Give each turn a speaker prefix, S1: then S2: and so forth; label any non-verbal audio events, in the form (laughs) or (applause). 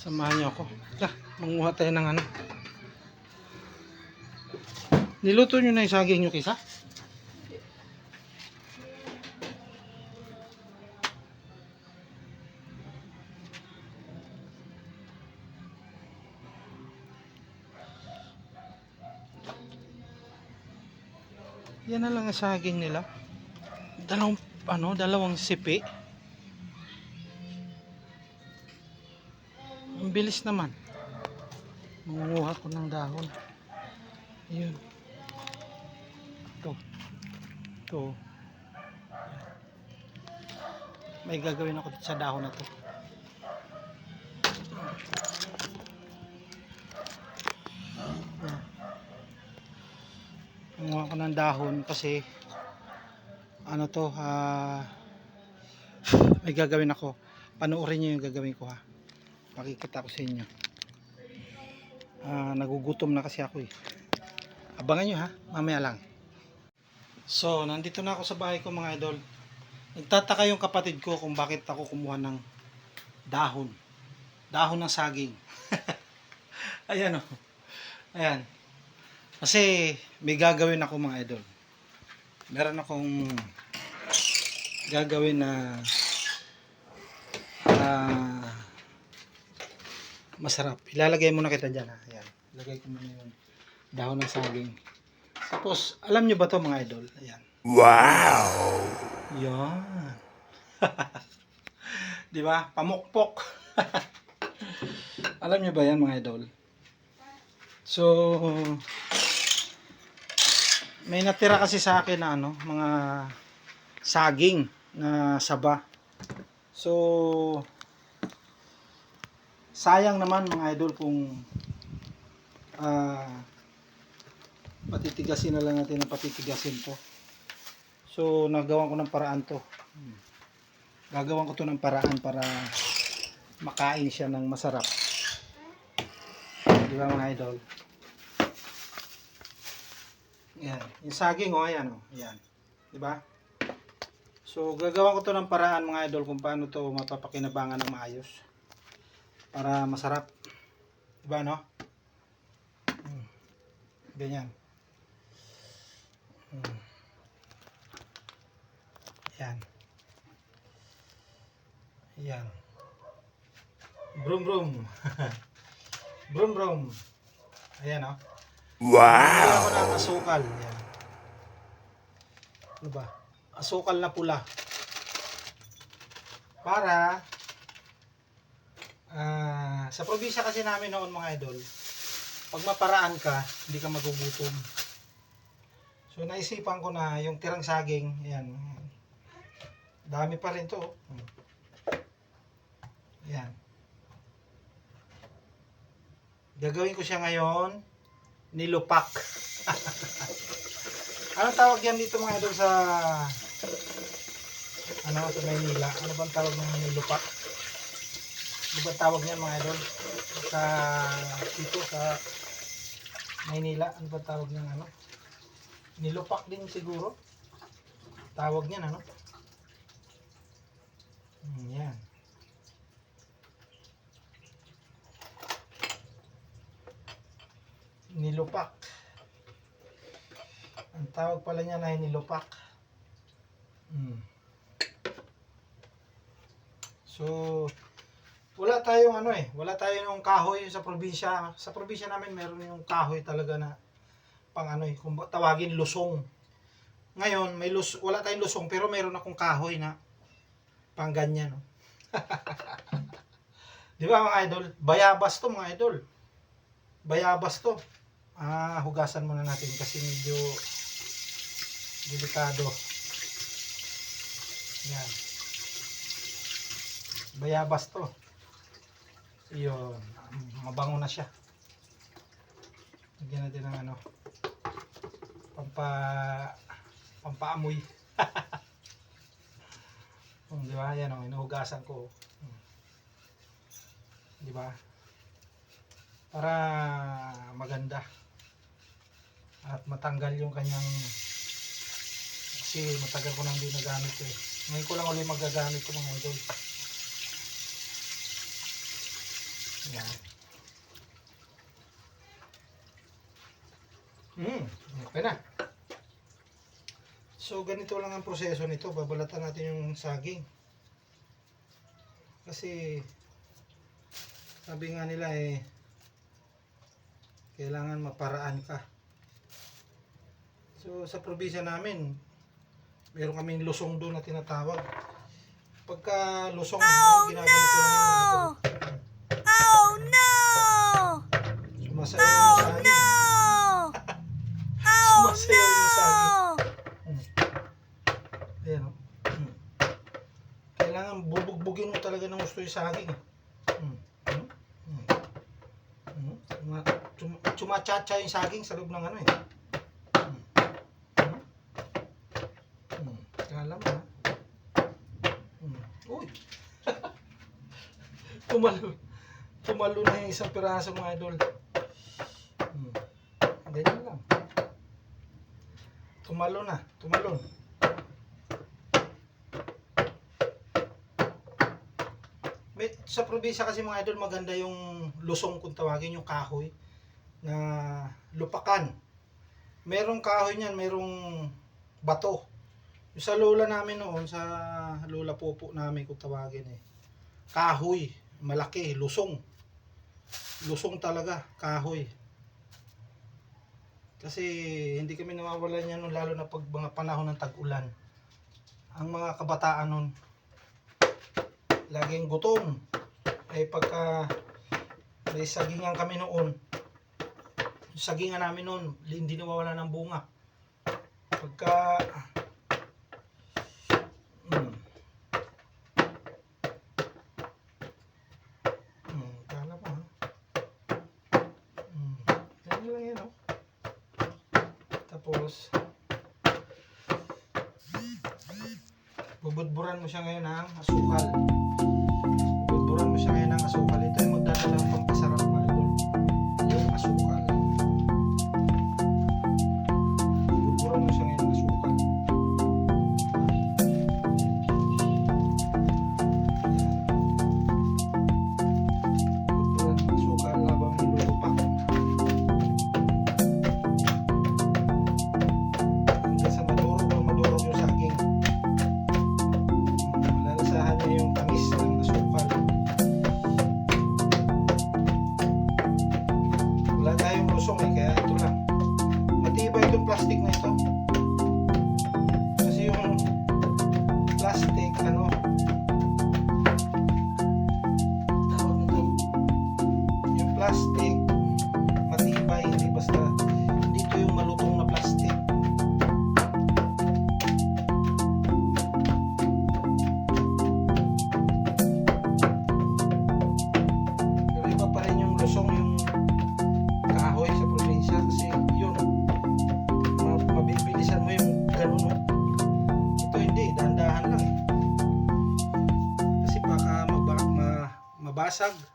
S1: Samahan niyo ako. Tara, manguha tayo ng ano. Niluto niyo na yung saging niyo kisa? Yan na lang ang saging nila. Dalawang, ano, dalawang sipi. Bilis naman. Mangunguha ko ng dahon. Ayun. Ito. Ito. May gagawin ako sa dahon na to. Manguha ko ng dahon kasi ano to, ah may gagawin ako. Panoorin niyo yung gagawin ko ha makikita ko sa inyo. Ah, nagugutom na kasi ako eh. Abangan nyo ha mamaya lang. So nandito na ako sa bahay ko mga idol. Nagtataka yung kapatid ko kung bakit ako kumuha ng dahon. Dahon ng saging. (laughs) Ayan o ayan. Kasi may gagawin ako mga idol. Meron akong gagawin na ah masarap. Ilalagay muna kita dyan ha. Ayan. Ilagay ko muna yung dahon ng saging. Tapos, alam nyo ba to mga idol? Ayan.
S2: Wow!
S1: Yan. (laughs) Di ba? Pamukpok. (laughs) alam nyo ba yan mga idol? So, may natira kasi sa akin na ano, mga saging na saba. So, sayang naman mga idol kung ah patitigasin na lang natin na patitigasin to. So, nagawan ko ng paraan to. Gagawan ko to ng paraan para makain siya ng masarap. Di ba mga idol? Yan. Yung saging, oh, ayan, oh. Yan. Di ba? So, gagawan ko to ng paraan mga idol kung paano to mapapakinabangan ng maayos para masarap. Diba no? Hmm. Ganyan. Hmm. Yan. Yan. Brum brum. (laughs) brum brum. Ayan oh.
S2: Wow!
S1: ng asukal. Yan. Ano ba? Asukal na pula. Para Ah, sa probinsya kasi namin noon mga idol, pag maparaan ka, hindi ka magugutom. So naisipan ko na yung tirang saging, yan. Dami pa rin to. oh. Hmm. Yan. Gagawin ko siya ngayon, nilupak. (laughs) Anong tawag yan dito mga idol sa ano sa Maynila? Ano bang tawag ng nilupak? Ano ba tawag niyan mga idol? Sa dito sa Maynila, ano ba tawag niyan ano? Nilupak din siguro. Tawag niyan ano? Hmm, yan. Nilupak. Ang tawag pala niya ay nilupak. Hmm. So, wala tayong ano eh, wala tayong kahoy sa probinsya. Sa probinsya namin meron yung kahoy talaga na pang ano eh, kung tawagin lusong. Ngayon, may lus wala tayong lusong pero meron akong kahoy na pang ganyan. No? (laughs) Di ba mga idol? Bayabas to mga idol. Bayabas to. Ah, hugasan muna natin kasi medyo delikado. Yan. Bayabas to. Yun. Mabango na siya. Lagyan natin ng ano. Pampa pampaamoy. Hmm, (laughs) di ba? Yan o, inuhugasan ko. Hmm. Di ba? Para maganda. At matanggal yung kanyang kasi matagal ko nang hindi nagamit eh. Ngayon ko lang ulit magagamit ko mga idol. Yan. Hmm, okay na. So, ganito lang ang proseso nito. Babalatan natin yung saging. Kasi, sabi nga nila eh, kailangan maparaan ka. So, sa probinsya namin, meron kaming lusong doon na tinatawag. Pagka lusong, oh, ginaganito lang yung mga ito.
S2: Oh no!
S1: Sumasayaw yung saging.
S2: No! Oh
S1: Sumasayaw yung saging.
S2: no!
S1: Mm. Ayan o. Mm. Kailangan bubugbugin mo talaga ng gusto yung saging. Mm. Mm. Mm. Mm. Tuma- tum- Tumachacha yung saging sa loob ng ano eh. Mm. Mm. Mm. Kala mo ha. Mm. Uy! (laughs) Tumalo. Tumalo na yung isang piraso mga idol. Mm. Ganyan lang. Tumalo na. Tumalon. May, sa probinsya kasi mga idol maganda yung lusong kung tawagin yung kahoy na lupakan. Merong kahoy niyan, merong bato. Yung sa lola namin noon, sa lola popo namin kung tawagin eh. Kahoy, malaki, lusong. Lusong talaga, kahoy. Kasi hindi kami nawawalan yan nun, lalo na pag mga panahon ng tag-ulan. Ang mga kabataan nun, laging gutom. Ay pagka may sagingan kami noon, sagingan namin noon, hindi nawawala ng bunga. Pagka mm, mm, kala mo ha? Mm, ganyan lang yan oh. Tapos, bubudburan mo siya ngayon ng asukal. Bubudburan mo siya ngayon ng asukal. Plastic, matibay, hindi basta, dito yung malutong na plastic. Pero pa rin yung lusong yung kahoy sa probinsya kasi yun, ma- mabibilisan mo yung ganun. Ito hindi, dahan-dahan lang eh. Kasi baka maba- ma- mabasag